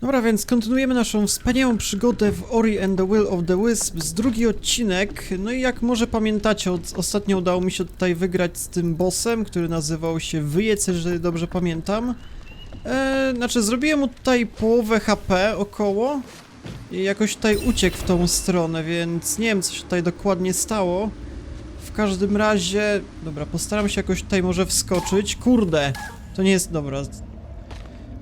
Dobra, więc kontynuujemy naszą wspaniałą przygodę w Ori and the Will of the Wisps, drugi odcinek. No i jak może pamiętacie, od, ostatnio udało mi się tutaj wygrać z tym bossem, który nazywał się Wyjec, jeżeli dobrze pamiętam. E, znaczy, zrobiłem mu tutaj połowę HP około i jakoś tutaj uciekł w tą stronę, więc nie wiem, co się tutaj dokładnie stało. W każdym razie, dobra, postaram się jakoś tutaj może wskoczyć. Kurde, to nie jest, dobra,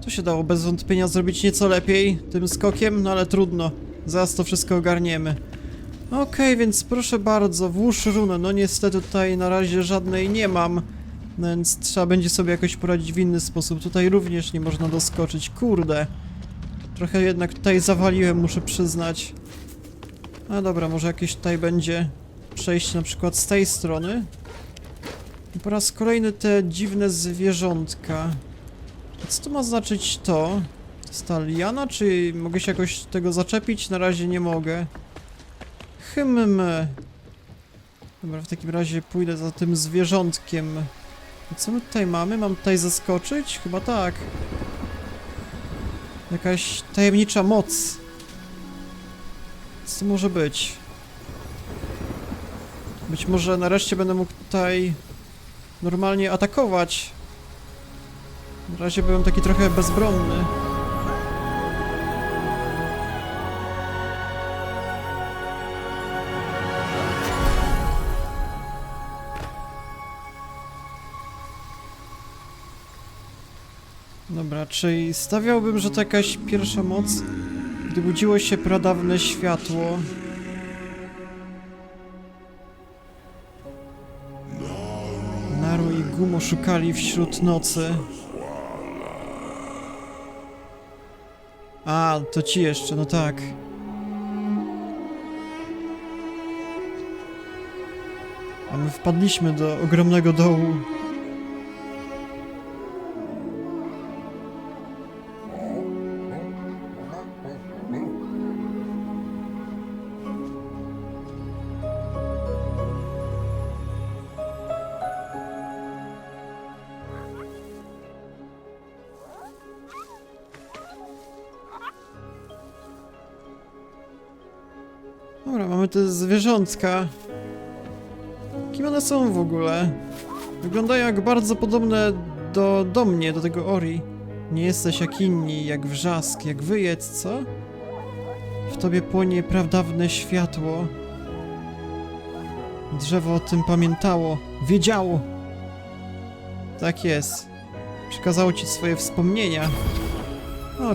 to się dało bez wątpienia zrobić nieco lepiej tym skokiem, no ale trudno. Zaraz to wszystko ogarniemy. Okej, więc proszę bardzo, włóż runę. No niestety tutaj na razie żadnej nie mam. No Więc trzeba będzie sobie jakoś poradzić w inny sposób. Tutaj również nie można doskoczyć. Kurde. Trochę jednak tutaj zawaliłem, muszę przyznać. A dobra, może jakieś tutaj będzie przejście na przykład z tej strony. I po raz kolejny te dziwne zwierzątka. Co to ma znaczyć to? To jest ta liana, czy mogę się jakoś tego zaczepić? Na razie nie mogę. Hym. Dobra, w takim razie pójdę za tym zwierzątkiem. I co my tutaj mamy? Mam tutaj zaskoczyć? Chyba tak. Jakaś tajemnicza moc. Co to może być? Być może nareszcie będę mógł tutaj normalnie atakować. Na razie byłem taki trochę bezbronny. Dobra, czyli stawiałbym, że to jakaś pierwsza moc, gdy budziło się pradawne światło. Naru i Gumo szukali wśród nocy. A, to ci jeszcze, no tak. A my wpadliśmy do ogromnego dołu. Dobra, mamy te zwierzątka. Kim one są w ogóle? Wyglądają jak bardzo podobne do, do mnie, do tego Ori. Nie jesteś jak inni, jak wrzask, jak wyjec, co? W tobie płonie pradawne światło. Drzewo o tym pamiętało, wiedziało. Tak jest. Przekazało ci swoje wspomnienia.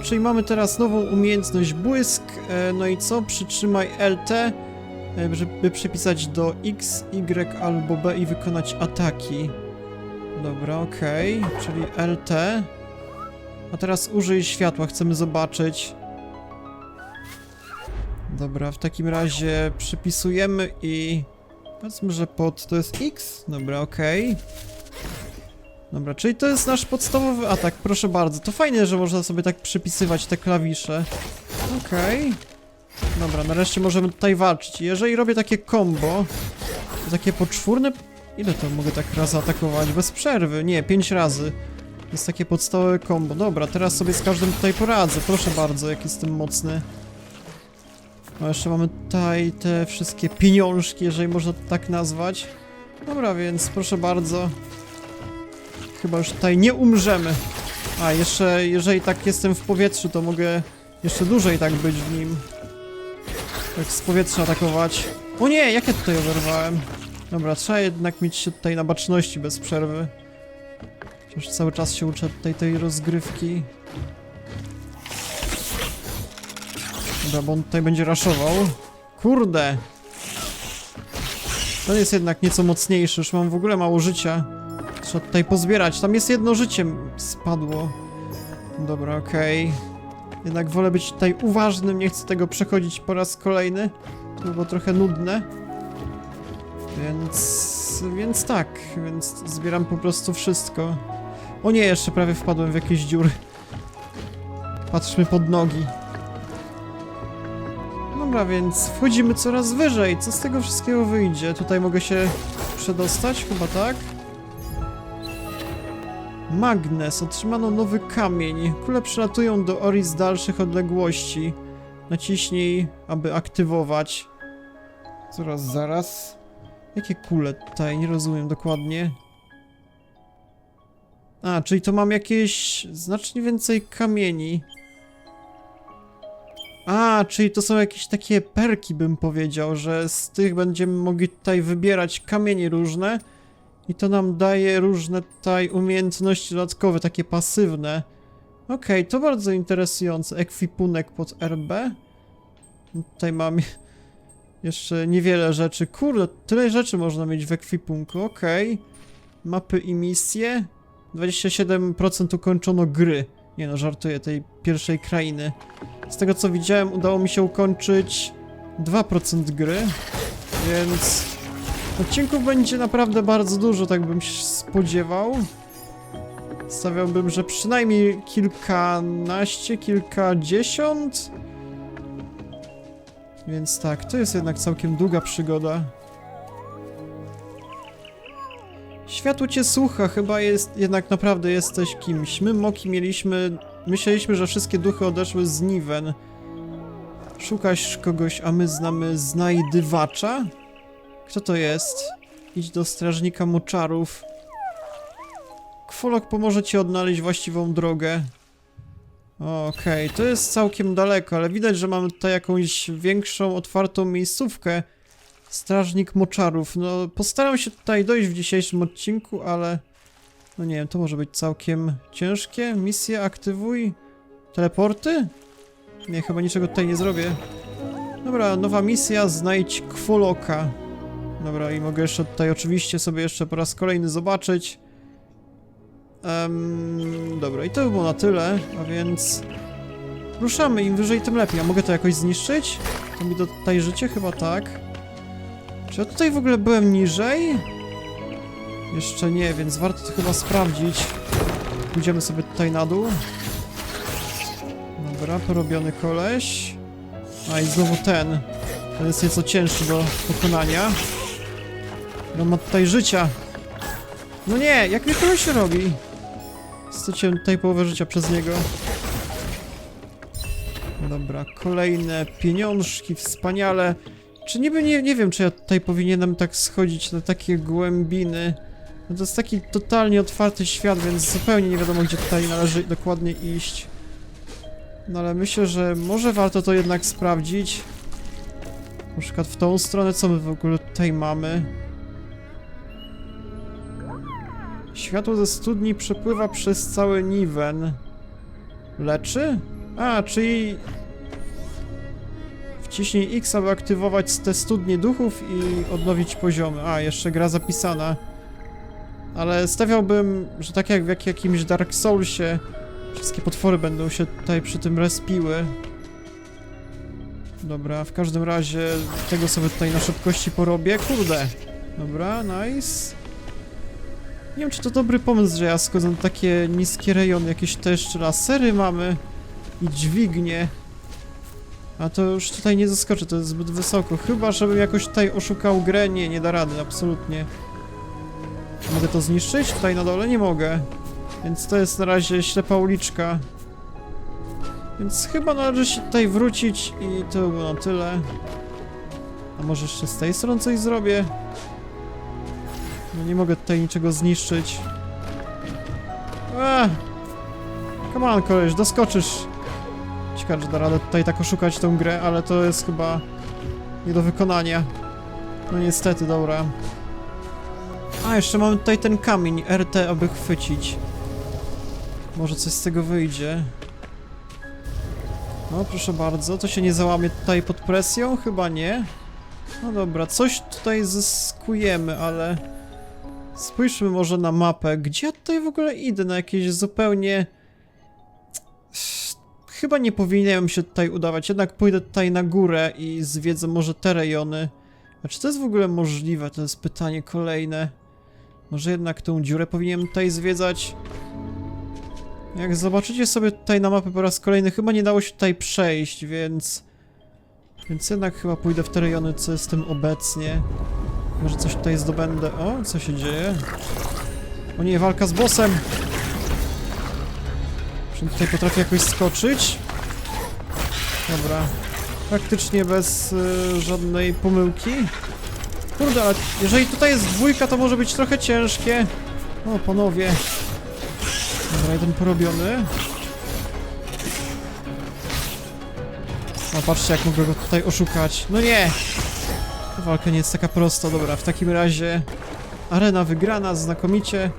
Czyli mamy teraz nową umiejętność błysk. E, no i co? Przytrzymaj LT, e, żeby przypisać do X, Y albo B i wykonać ataki. Dobra, okej. Czyli LT. A teraz użyj światła, chcemy zobaczyć. Dobra, w takim razie przypisujemy i... Powiedzmy, że pod to jest X. Dobra, okej. Dobra, czyli to jest nasz podstawowy atak, proszę bardzo. To fajnie, że można sobie tak przypisywać te klawisze. Okej. Dobra, nareszcie możemy tutaj walczyć. Jeżeli robię takie combo, to takie poczwórne... Ile to mogę tak raz atakować? Bez przerwy. Nie, pięć razy. Jest takie podstawowe combo. Dobra, teraz sobie z każdym tutaj poradzę. Proszę bardzo, jak jestem mocny. A jeszcze mamy tutaj te wszystkie pieniążki, jeżeli można to tak nazwać. Dobra, więc proszę bardzo. Chyba już tutaj nie umrzemy. A, jeszcze, jeżeli tak jestem w powietrzu, to mogę jeszcze dłużej tak być w nim. Tak z powietrza atakować. O nie, jak ja tutaj oberwałem? Dobra, trzeba jednak mieć się tutaj na baczności bez przerwy. Chociaż cały czas się uczę tutaj tej rozgrywki. Dobra, bo on tutaj będzie raszował. Kurde! Ten jest jednak nieco mocniejszy, już mam w ogóle mało życia. Trzeba tutaj pozbierać. Tam jest jedno życie spadło. Dobra, okej. Jednak wolę być tutaj uważnym, nie chcę tego przechodzić po raz kolejny. To by było trochę nudne. Więc... więc tak, więc zbieram po prostu wszystko. O nie, jeszcze prawie wpadłem w jakieś dziury. Patrzmy pod nogi. Dobra, więc wchodzimy coraz wyżej. Co z tego wszystkiego wyjdzie? Tutaj mogę się przedostać? Chyba tak? Magnes. Otrzymano nowy kamień. Kule przylatują do Ori z dalszych odległości. Naciśnij, aby aktywować. Zaraz, zaraz. Jakie kule tutaj? Nie rozumiem dokładnie. A, czyli to mam jakieś znacznie więcej kamieni. A, czyli to są jakieś takie perki, bym powiedział, że z tych będziemy mogli tutaj wybierać kamienie różne i to nam daje różne tutaj umiejętności dodatkowe, takie pasywne. Okej, to bardzo interesujące. Ekwipunek pod RB. Tutaj mam jeszcze niewiele rzeczy. Kurde, tyle rzeczy można mieć w ekwipunku, okej. Mapy i misje. 27% ukończono gry. Nie no, żartuję, tej pierwszej krainy. Z tego co widziałem, udało mi się ukończyć 2% gry, więc odcinków będzie naprawdę bardzo dużo, tak bym się spodziewał. Stawiałbym, że przynajmniej kilkanaście, kilkadziesiąt. Więc tak, to jest jednak całkiem długa przygoda. Światło cię słucha, chyba jest, jednak naprawdę jesteś kimś. My, Moki, mieliśmy, myśleliśmy, że wszystkie duchy odeszły z Niven. Szukasz kogoś, a my znamy znajdywacza? Kto to jest? Idź do strażnika moczarów. Kwolok pomoże ci odnaleźć właściwą drogę. Okej, to jest całkiem daleko, ale widać, że mamy tutaj jakąś większą, otwartą miejscówkę. Strażnik moczarów. No, postaram się tutaj dojść w dzisiejszym odcinku, ale... No nie wiem, to może być całkiem ciężkie. Misję aktywuj. Teleporty? Nie, chyba niczego tutaj nie zrobię. Dobra, nowa misja, znajdź Kwoloka. Dobra, i mogę jeszcze tutaj oczywiście sobie jeszcze po raz kolejny zobaczyć. Em, dobra, i to by było na tyle, a więc... Ruszamy, im wyżej tym lepiej. A mogę to jakoś zniszczyć? To mi tutaj życie? Chyba tak. Czy ja tutaj w ogóle byłem niżej? Jeszcze nie, więc warto to chyba sprawdzić. Pójdziemy sobie tutaj na dół. Dobra, porobiony koleś. A i znowu ten. Ten jest nieco cięższy do pokonania. No ma tutaj życia. No nie, jak mi to się robi? Straciłem tutaj połowę życia przez niego. Dobra, kolejne pieniążki, wspaniale. Czy niby nie, nie wiem, czy ja tutaj powinienem tak schodzić na takie głębiny. No to jest taki totalnie otwarty świat, więc zupełnie nie wiadomo, gdzie tutaj należy dokładnie iść. No ale myślę, że może warto to jednak sprawdzić. Na przykład w tą stronę, co my w ogóle tutaj mamy. Światło ze studni przepływa przez cały Niven. Leczy? A, czyli... Wciśnij X, aby aktywować te studnie duchów i odnowić poziomy. A, jeszcze gra zapisana. Ale stawiałbym, że tak jak w jak jakimś Dark Soulsie, wszystkie potwory będą się tutaj przy tym respiły. Dobra, w każdym razie tego sobie tutaj na szybkości porobię. Kurde. Dobra, nice. Nie wiem, czy to dobry pomysł, że ja na takie niskie rejony, jakieś też lasery mamy i dźwignie. A to już tutaj nie zaskoczę, to jest zbyt wysoko. Chyba, żebym jakoś tutaj oszukał grę. Nie, nie da rady, absolutnie. Mogę to zniszczyć? Tutaj na dole? Nie mogę. Więc to jest na razie ślepa uliczka. Więc chyba należy się tutaj wrócić i to by było na tyle. A może jeszcze z tej strony coś zrobię? No nie mogę tutaj niczego zniszczyć. Eee! Come on, koleś, doskoczysz. Ciekawe, że da radę tutaj tak oszukać tą grę, ale to jest chyba nie do wykonania. No niestety, dobra. A, jeszcze mamy tutaj ten kamień RT, aby chwycić. Może coś z tego wyjdzie. No, proszę bardzo, to się nie załamie tutaj pod presją? Chyba nie. No dobra, coś tutaj zyskujemy, ale... Spójrzmy może na mapę. Gdzie ja tutaj w ogóle idę? Na jakieś zupełnie... Chyba nie powinienem się tutaj udawać, jednak pójdę tutaj na górę i zwiedzę może te rejony. A czy to jest w ogóle możliwe? To jest pytanie kolejne. Może jednak tą dziurę powinienem tutaj zwiedzać? Jak zobaczycie sobie tutaj na mapę po raz kolejny, chyba nie dało się tutaj przejść, więc... Więc jednak chyba pójdę w te rejony, co jestem obecnie. Może coś tutaj zdobędę. O, co się dzieje? O nie, walka z bossem! Czy tutaj potrafi jakoś skoczyć? Dobra. Praktycznie bez y, żadnej pomyłki. Kurde, ale jeżeli tutaj jest dwójka, to może być trochę ciężkie. O, panowie. Dobra, jeden porobiony. No patrzcie, jak mogę go tutaj oszukać. No nie! Walka nie jest taka prosta. Dobra, w takim razie... Arena wygrana, znakomicie.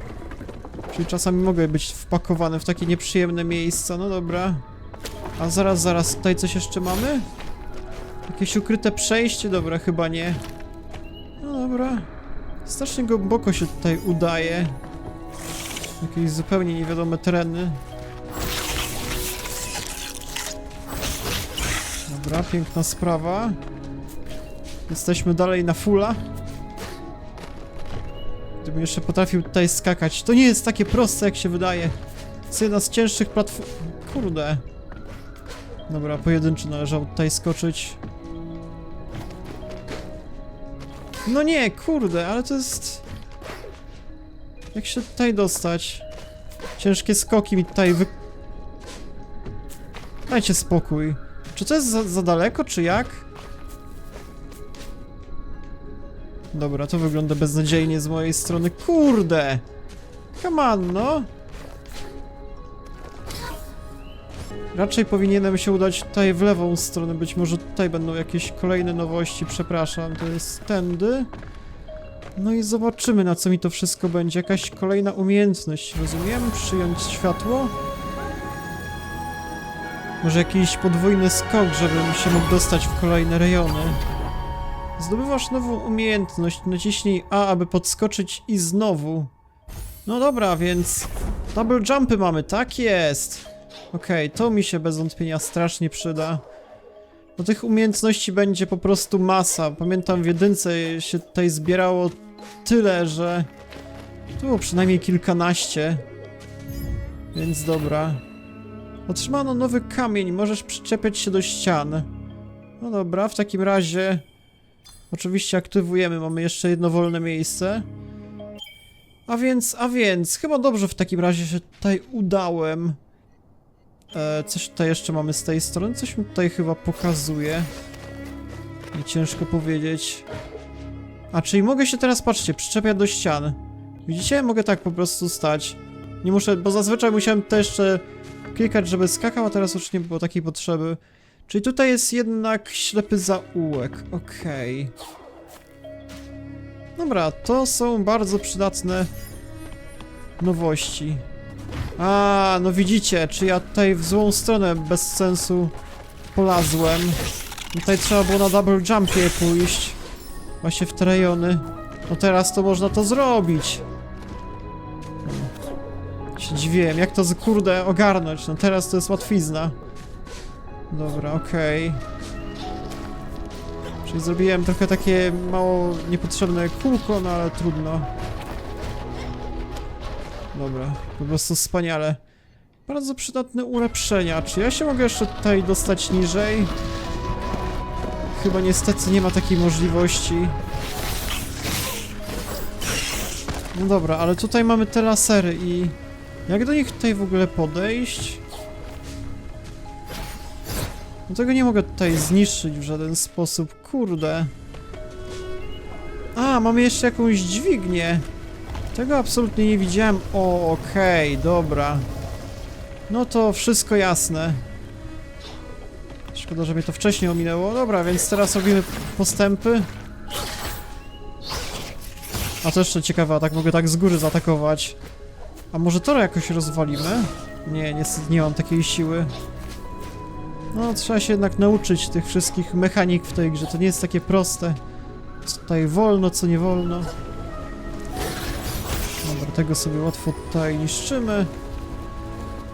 Czyli czasami mogę być wpakowany w takie nieprzyjemne miejsca. No dobra. A zaraz, zaraz, tutaj coś jeszcze mamy? Jakieś ukryte przejście? Dobra, chyba nie. No dobra. Strasznie głęboko się tutaj udaje. Jakieś zupełnie niewiadome tereny. Dobra, piękna sprawa. Jesteśmy dalej na fulla. Gdybym jeszcze potrafił tutaj skakać. To nie jest takie proste, jak się wydaje. To jest jedna z cięższych platform... Kurde. Dobra, pojedynczy należało tutaj skoczyć. No nie, kurde, ale to jest... Jak się tutaj dostać? Ciężkie skoki mi tutaj wy... Dajcie spokój. Czy to jest za, za daleko, czy jak? Dobra, to wygląda beznadziejnie z mojej strony. Kurde! Come on, no! Raczej powinienem się udać tutaj w lewą stronę. Być może tutaj będą jakieś kolejne nowości. Przepraszam, to jest tędy. No i zobaczymy, na co mi to wszystko będzie. Jakaś kolejna umiejętność, rozumiem? Przyjąć światło? Może jakiś podwójny skok, żebym się mógł dostać w kolejne rejony. Zdobywasz nową umiejętność. Naciśnij A, aby podskoczyć i znowu. No dobra, więc... Double jumpy mamy, tak jest! Okej, to mi się bez wątpienia strasznie przyda. Bo tych umiejętności będzie po prostu masa. Pamiętam w jedynce się tutaj zbierało tyle, że... Tu było przynajmniej kilkanaście. Więc dobra. Otrzymano nowy kamień, możesz przyczepiać się do ścian. No dobra, w takim razie... Oczywiście aktywujemy, mamy jeszcze jedno wolne miejsce. A więc, a więc, chyba dobrze w takim razie się tutaj udałem. E, coś tutaj jeszcze mamy z tej strony, coś mi tutaj chyba pokazuje. Nie ciężko powiedzieć. A, czyli mogę się teraz, patrzcie, przyczepiać do ścian. Widzicie? Mogę tak po prostu stać. Nie muszę, bo zazwyczaj musiałem to jeszcze klikać, żeby skakał, a teraz już nie było takiej potrzeby. Czyli tutaj jest jednak ślepy zaułek, okej. Dobra, to są bardzo przydatne nowości. A, no widzicie, czy ja tutaj w złą stronę bez sensu polazłem. Tutaj trzeba było na double jumpie pójść. Właśnie w te rejony. No teraz to można to zrobić. Hmm. Się dziwiłem, jak to z kurde ogarnąć. No teraz to jest łatwizna. Dobra, okej. Czyli zrobiłem trochę takie mało niepotrzebne kółko, no ale trudno. Dobra, po prostu wspaniale. Bardzo przydatne ulepszenia. Czy ja się mogę jeszcze tutaj dostać niżej? Chyba niestety nie ma takiej możliwości. No dobra, ale tutaj mamy te lasery i... Jak do nich tutaj w ogóle podejść? No tego nie mogę tutaj zniszczyć w żaden sposób, kurde. A, mamy jeszcze jakąś dźwignię. Tego absolutnie nie widziałem. O, okej, dobra. No to wszystko jasne. Szkoda, że mnie to wcześniej ominęło. Dobra, więc teraz robimy postępy. A to jeszcze ciekawe, tak mogę tak z góry zaatakować. A może to jakoś rozwalimy? Nie, niestety nie mam takiej siły. No, trzeba się jednak nauczyć tych wszystkich mechanik w tej grze. To nie jest takie proste. Co tutaj wolno, co nie wolno. Dobra, tego sobie łatwo tutaj niszczymy.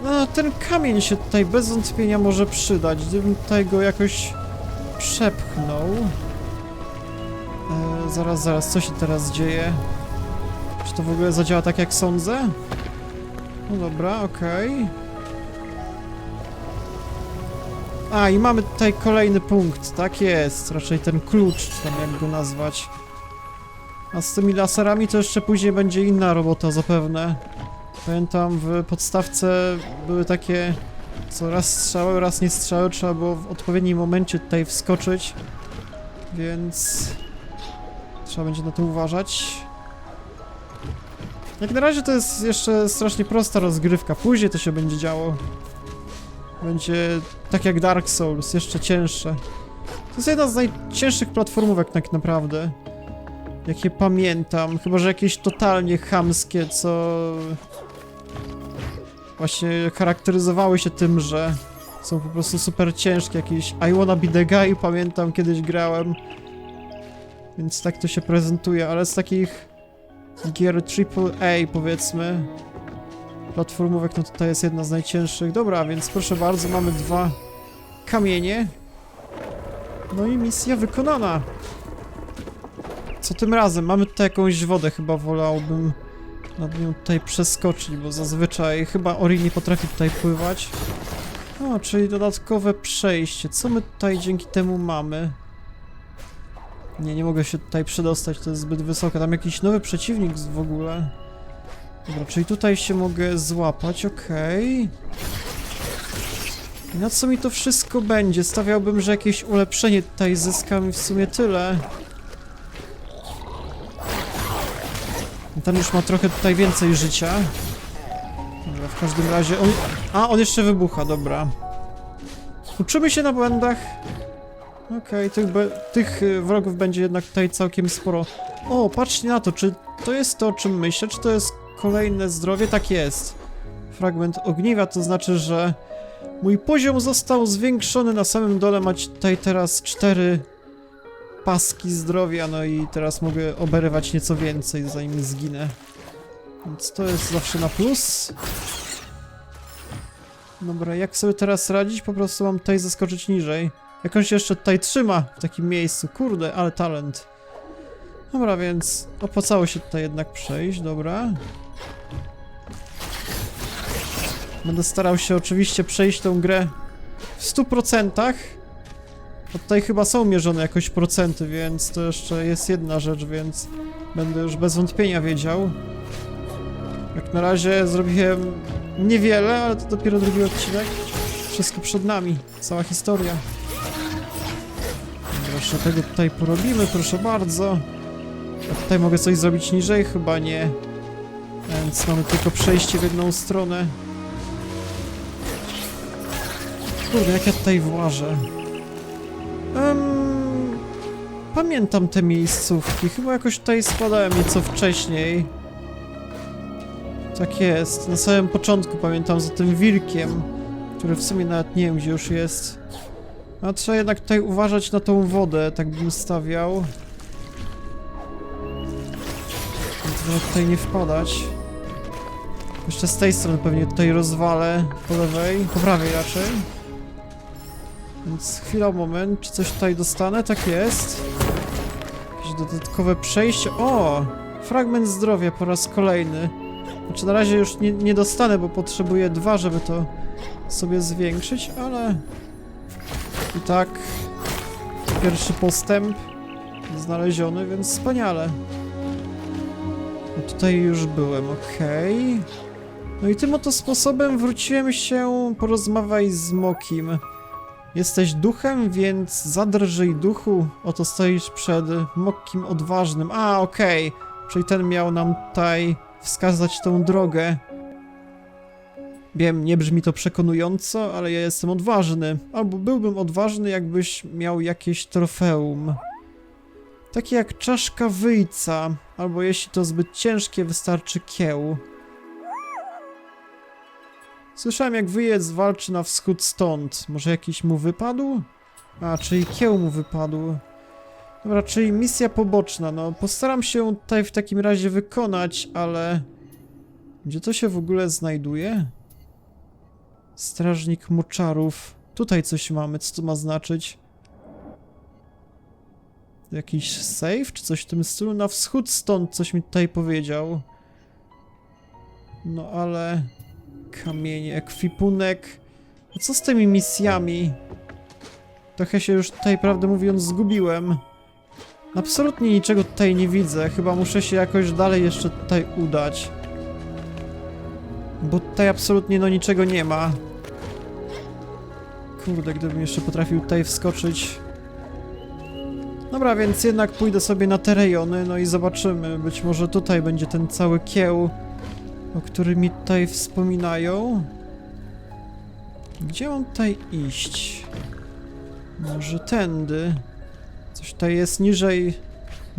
No, ten kamień się tutaj bez wątpienia może przydać, gdybym tutaj go jakoś przepchnął. E, zaraz, zaraz, co się teraz dzieje? Czy to w ogóle zadziała tak jak sądzę? No dobra, okej. A, i mamy tutaj kolejny punkt, tak jest, raczej ten klucz, czy tam jak go nazwać. A z tymi laserami to jeszcze później będzie inna robota zapewne. Pamiętam w podstawce były takie, co raz strzały, raz nie strzały, trzeba było w odpowiednim momencie tutaj wskoczyć, więc trzeba będzie na to uważać. Jak na razie to jest jeszcze strasznie prosta rozgrywka, później to się będzie działo. Będzie tak jak Dark Souls, jeszcze cięższe. To jest jedna z najcięższych platformówek tak naprawdę. Jakie pamiętam, chyba że jakieś totalnie chamskie, co właśnie charakteryzowały się tym, że są po prostu super ciężkie. Jakieś I Wanna Be The Guy pamiętam kiedyś grałem. Więc tak to się prezentuje, ale z takich gier AAA powiedzmy platformówek, no tutaj jest jedna z najcięższych. Dobra, więc proszę bardzo, mamy dwa kamienie. No i misja wykonana. Co tym razem? Mamy tutaj jakąś wodę, chyba wolałbym nad nią tutaj przeskoczyć, bo zazwyczaj chyba Ori nie potrafi tutaj pływać. O, czyli dodatkowe przejście. Co my tutaj dzięki temu mamy? Nie, nie mogę się tutaj przedostać, to jest zbyt wysoko. Tam jakiś nowy przeciwnik w ogóle. Dobra, czyli tutaj się mogę złapać, okej. I na co mi to wszystko będzie? Stawiałbym, że jakieś ulepszenie tutaj zyskam i w sumie tyle. Ten już ma trochę tutaj więcej życia. Dobra, w każdym razie on... A, on jeszcze wybucha, dobra. Uczymy się na błędach. Okej, tych, be- tych y, wrogów będzie jednak tutaj całkiem sporo. O, patrzcie na to, czy to jest to, o czym myślę, czy to jest kolejne zdrowie? Tak jest. Fragment ogniwa, to znaczy, że mój poziom został zwiększony na samym dole. Macie tutaj teraz cztery paski zdrowia, no i teraz mogę oberywać nieco więcej, zanim zginę. Więc to jest zawsze na plus. Dobra, jak sobie teraz radzić? Po prostu mam tutaj zaskoczyć niżej. Jak on się jeszcze tutaj trzyma w takim miejscu, kurde, ale talent. Dobra, więc opłacało się tutaj jednak przejść, dobra. Będę starał się oczywiście przejść tą grę w 100%. Bo tutaj chyba są mierzone jakoś procenty, więc to jeszcze jest jedna rzecz, więc będę już bez wątpienia wiedział. Jak na razie zrobiłem niewiele, ale to dopiero drugi odcinek. Wszystko przed nami, cała historia. Proszę tego tutaj porobimy, proszę bardzo. A tutaj mogę coś zrobić niżej? Chyba nie. Więc mamy tylko przejście w jedną stronę. Kurde, jak ja tutaj włażę. Em, pamiętam te miejscówki. Chyba jakoś tutaj spadałem nieco wcześniej. Tak jest. Na samym początku pamiętam za tym wilkiem, który w sumie nawet nie wiem gdzie już jest. A trzeba jednak tutaj uważać na tą wodę, tak bym stawiał. Żeby tutaj nie wpadać. Jeszcze z tej strony pewnie tutaj rozwalę, po lewej, po prawej raczej. Więc chwila, moment, czy coś tutaj dostanę? Tak jest. Jakieś dodatkowe przejście. O! Fragment zdrowia po raz kolejny. Znaczy na razie już nie, nie dostanę, bo potrzebuję dwa, żeby to sobie zwiększyć, ale... I tak... Pierwszy postęp znaleziony, więc wspaniale. No tutaj już byłem, okej. No i tym oto sposobem wróciłem się porozmawiać z Mokim. Jesteś duchem, więc zadrżyj duchu. Oto stoisz przed Mokim odważnym. A, okej. Czyli ten miał nam tutaj wskazać tą drogę. Wiem, nie brzmi to przekonująco, ale ja jestem odważny. Albo byłbym odważny, jakbyś miał jakieś trofeum. Takie jak czaszka wyjca, albo jeśli to zbyt ciężkie, wystarczy kieł. Słyszałem, jak wyjec walczy na wschód stąd. Może jakiś mu wypadł? A, czyli kieł mu wypadł. Dobra, czyli misja poboczna. No, postaram się tutaj w takim razie wykonać, ale... Gdzie to się w ogóle znajduje? Strażnik moczarów. Tutaj coś mamy, co to ma znaczyć? Jakiś safe, czy coś w tym stylu? Na wschód stąd coś mi tutaj powiedział. No ale... Kamienie, ekwipunek... A co z tymi misjami? Trochę się już tutaj, prawdę mówiąc, zgubiłem. Absolutnie niczego tutaj nie widzę. Chyba muszę się jakoś dalej jeszcze tutaj udać. Bo tutaj absolutnie no niczego nie ma. Kurde, gdybym jeszcze potrafił tutaj wskoczyć. Dobra, więc jednak pójdę sobie na te rejony, no i zobaczymy. Być może tutaj będzie ten cały kieł, o którym mi tutaj wspominają. Gdzie mam tutaj iść? Może tędy? Coś tutaj jest niżej,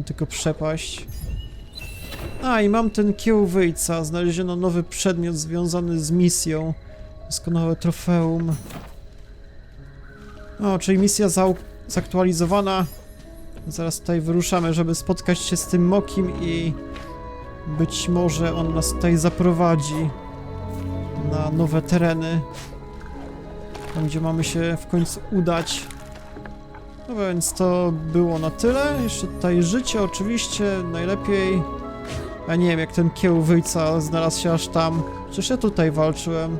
tylko przepaść. A, i mam ten kieł wyjca. Znaleziono nowy przedmiot związany z misją. Doskonałe trofeum. O, czyli misja zaktualizowana. Zaraz tutaj wyruszamy, żeby spotkać się z tym Mokim i być może on nas tutaj zaprowadzi na nowe tereny. Tam, gdzie mamy się w końcu udać. No więc to było na tyle. Jeszcze tutaj życie oczywiście najlepiej. Ja nie wiem, jak ten kieł wyjca znalazł się aż tam. Przecież ja tutaj walczyłem.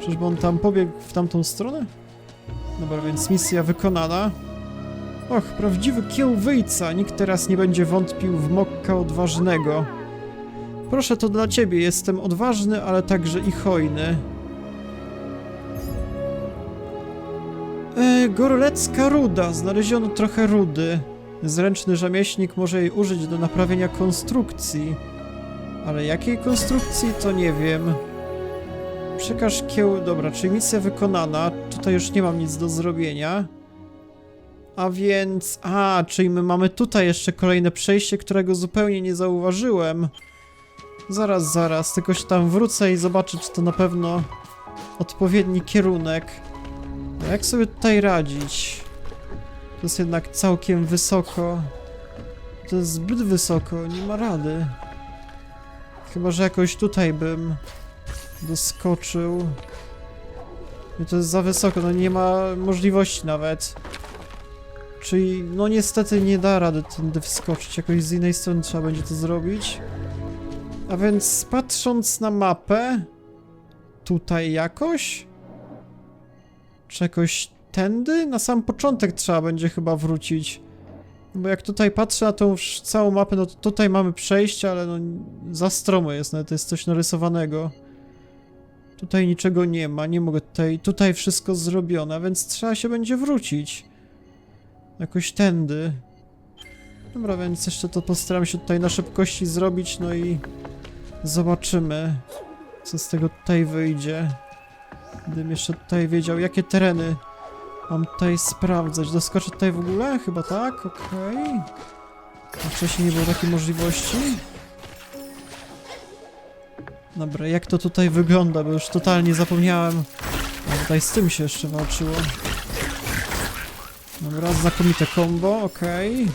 Czyżby on tam pobiegł w tamtą stronę? Dobra, więc misja wykonana. Och, prawdziwy kieł wyjca. Nikt teraz nie będzie wątpił w Mokka odważnego. Proszę, to dla ciebie. Jestem odważny, ale także i hojny. E, Gorlecka ruda. Znaleziono trochę rudy. Zręczny rzemieślnik może jej użyć do naprawienia konstrukcji. Ale jakiej konstrukcji, to nie wiem. Przekaż kieł... Dobra, czyli misja wykonana. Tutaj już nie mam nic do zrobienia. A więc... A, czyli my mamy tutaj jeszcze kolejne przejście, którego zupełnie nie zauważyłem. Zaraz, zaraz. Tylko się tam wrócę i zobaczę, czy to na pewno odpowiedni kierunek. A jak sobie tutaj radzić? To jest jednak całkiem wysoko. To jest zbyt wysoko, nie ma rady. Chyba, że jakoś tutaj bym doskoczył. I to jest za wysoko, no nie ma możliwości nawet. Czyli, no niestety nie da rady tędy wskoczyć, jakoś z innej strony trzeba będzie to zrobić. A więc patrząc na mapę, tutaj jakoś? Czy jakoś tędy? Na sam początek trzeba będzie chyba wrócić. Bo jak tutaj patrzę na tą całą mapę, no to tutaj mamy przejście, ale no za stromo jest, nawet jest coś narysowanego. Tutaj niczego nie ma, nie mogę tutaj, tutaj wszystko zrobione, więc trzeba się będzie wrócić. Jakoś tędy. Dobra, więc jeszcze to postaram się tutaj na szybkości zrobić, no i zobaczymy, co z tego tutaj wyjdzie. Gdybym jeszcze tutaj wiedział, jakie tereny mam tutaj sprawdzać. Doskoczę tutaj w ogóle? Chyba tak, okej. A Wcześniej nie było takiej możliwości. Dobra, jak to tutaj wygląda, bo już totalnie zapomniałem. A tutaj z tym się jeszcze walczyło. Dobra, znakomite combo, okej.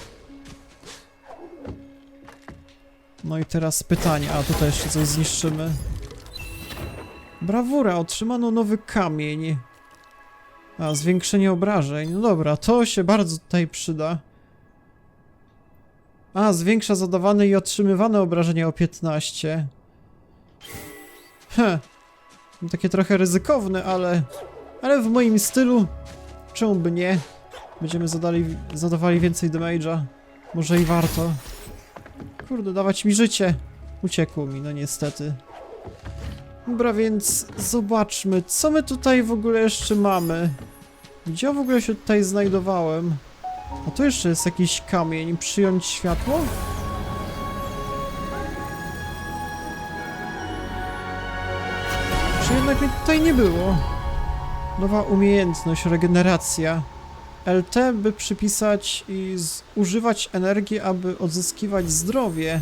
No i teraz pytanie, a tutaj jeszcze coś zniszczymy. Brawura, otrzymano nowy kamień. A, zwiększenie obrażeń. No dobra, to się bardzo tutaj przyda. A, zwiększa zadawane i otrzymywane obrażenia o 15. Heh. Takie trochę ryzykowne, ale... Ale w moim stylu... Czemu by nie? Będziemy zadali, zadawali więcej damage'a. Może i warto. Kurde, dawać mi życie. Uciekło mi, no niestety. Dobra, więc zobaczmy, co my tutaj w ogóle jeszcze mamy. Gdzie ja w ogóle się tutaj znajdowałem? A tu jeszcze jest jakiś kamień. Przyjąć światło? Czy jednak mnie tutaj nie było? Nowa umiejętność, regeneracja. LT, by przypisać i zużywać energii, aby odzyskiwać zdrowie.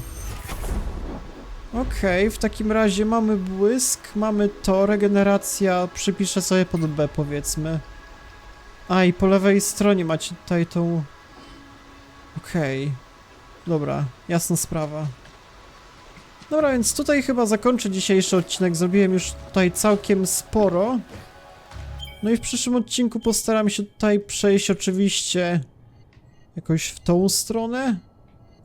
Okej, w takim razie mamy błysk, mamy to, regeneracja, przypiszę sobie pod B powiedzmy. A i po lewej stronie macie tutaj tą... Okej. Dobra, jasna sprawa. Dobra, więc tutaj chyba zakończę dzisiejszy odcinek. Zrobiłem już tutaj całkiem sporo. No i w przyszłym odcinku postaram się tutaj przejść oczywiście jakoś w tą stronę.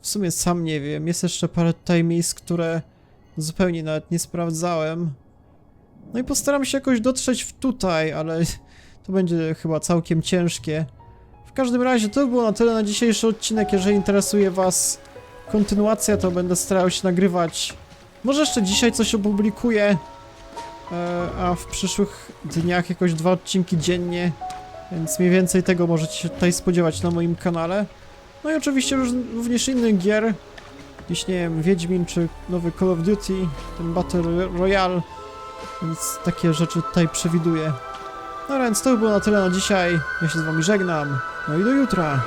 W sumie sam nie wiem. Jest jeszcze parę tutaj miejsc, które zupełnie nawet nie sprawdzałem. No i postaram się jakoś dotrzeć w tutaj, ale to będzie chyba całkiem ciężkie. W każdym razie to było na tyle na dzisiejszy odcinek. Jeżeli interesuje Was kontynuacja, to będę starał się nagrywać. Może jeszcze dzisiaj coś opublikuję. E, a w przyszłych dniach jakoś dwa odcinki dziennie, więc mniej więcej tego możecie się tutaj spodziewać na moim kanale. No i oczywiście również innych gier, gdzieś nie wiem, Wiedźmin czy nowy Call of Duty, ten Battle Royale, więc takie rzeczy tutaj przewiduję. No więc to by było na tyle na dzisiaj, ja się z wami żegnam, no i do jutra.